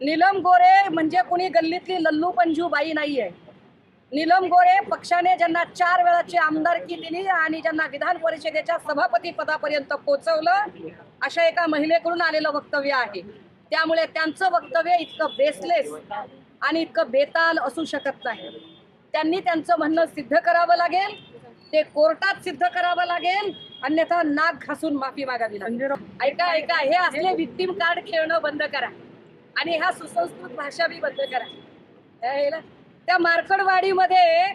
नीलम गोरे म्हणजे कुणी गल्लीतली लल्लू पंजू बाई नाहीये. नीलम गोरे पक्षाने ज्यांना चार वेळाची आमदारकी दिली आणि ज्यांना विधान परिषदेच्या सभापती पदापर्यंत पोहोचवलं अशा एका महिलेकडून आलेलं वक्तव्य आहे. त्यामुळे त्यांचं वक्तव्य इतकं बेसलेस आणि इतकं बेताल असू शकत नाही. त्यांनी त्यांचं म्हणणं सिद्ध करावं लागेल ते कोर्टात सिद्ध करावं लागेल अन्यथा नाक घासून माफी मागावी लागेल. ऐका ऐका हे असले विक्टीम कार्ड खेळणं बंद करा. आणि ह्या सुसंस्कृत भाषा बी बंद करा. त्या मार्कडवाडीमध्ये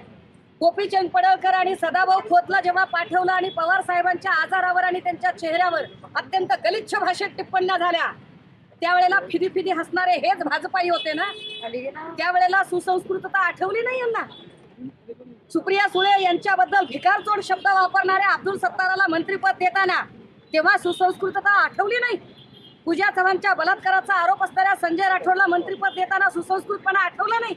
गोपीचंद पडळकर आणि सदाभाऊ खोतला जेव्हा पाठवलं आणि पवार साहेबांच्या आजारावर आणि त्यांच्या चेहऱ्यावर अत्यंत गलिच्छ भाषेत टिप्पण्या झाल्या त्यावेळेला फिदी फिदी हसणारे हेच भाजपाई होते ना? त्यावेळेला सुसंस्कृतता आठवली नाही यांना? सुप्रिया सुळे यांच्याबद्दल भिकारचोड शब्द वापरणाऱ्या अब्दुल सत्ताराला मंत्रीपद देताना तेव्हा सुसंस्कृतता आठवली नाही? पूजा चव्हाणच्या बलात्काराचा आरोप असणाऱ्या संजय राठोडला मंत्रीपद देताना सुसंस्कृतपणा आठवला नाही.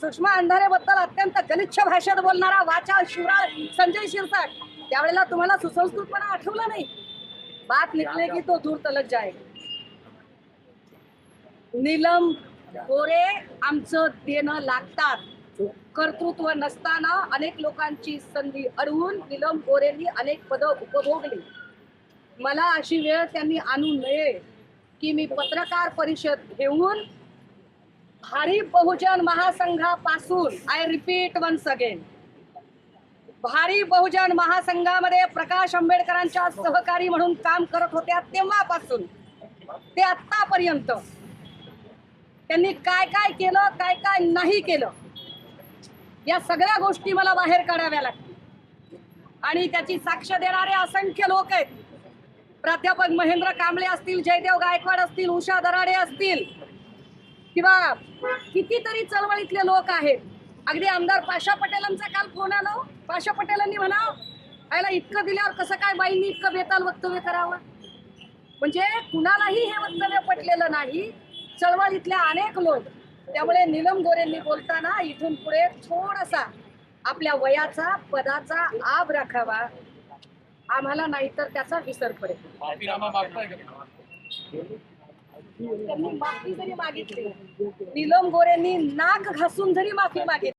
सुषमा अंधारेबद्दल अत्यंत गलिच्छ भाषेत बोलणारा वाचा शिवराळ संजय शिरसाट त्यावेळेला तुम्हाला सुसंस्कृतपणा आठवला नाही. बात निकले की तो दूर तलक आहे नीलम गोरे आमचं देणं लागतात. कर्तृत्व नसताना अनेक लोकांची संधी अडवून निलम गोरेंनी अनेक पदं उपभोगली. मला अशी वेळ त्यांनी आणू नये. की मी पत्रकार परिषद घेऊन भारी बहुजन महासंघापासून I repeat once again Bhari Bahujan महासंघामध्ये प्रकाश आंबेडकरांच्या सहकारी म्हणून काम करत होत्या तेव्हापासून ते आतापर्यंत त्यांनी काय काय केलं काय काय नाही केलं या सगळ्या गोष्टी मला बाहेर काढाव्या लागतील. आणि त्याची साक्ष देणारे असंख्य लोक आहेत. प्राध्यापक महेंद्र कांबळे असतील जयदेव गायकवाड असतील उषा दराडे असतील किंवा कितीतरी चळवळीतले लोक आहेत. अगदी आमदार पाशा पटेलांचा काल फोन आलो हो. पाशा पटेलांनी म्हणा आयला इतकं दिल्यावर कसं काय बाईंनी इतकं बेताल वक्तव्य करावं? म्हणजे कुणालाही हे वक्तव्य पटलेलं नाही. चळवळीतल्या अनेक लोक त्यामुळे निलम गोरेंनी बोलताना इथून पुढे थोडासा आपल्या वयाचा पदाचा आब राखावा. आम्हाला नाहीतर त्याचा विसर पडेल. त्यांनी माफी जरी मागितली नीलम गोरेंनी नाक घासून जरी माफी मागितली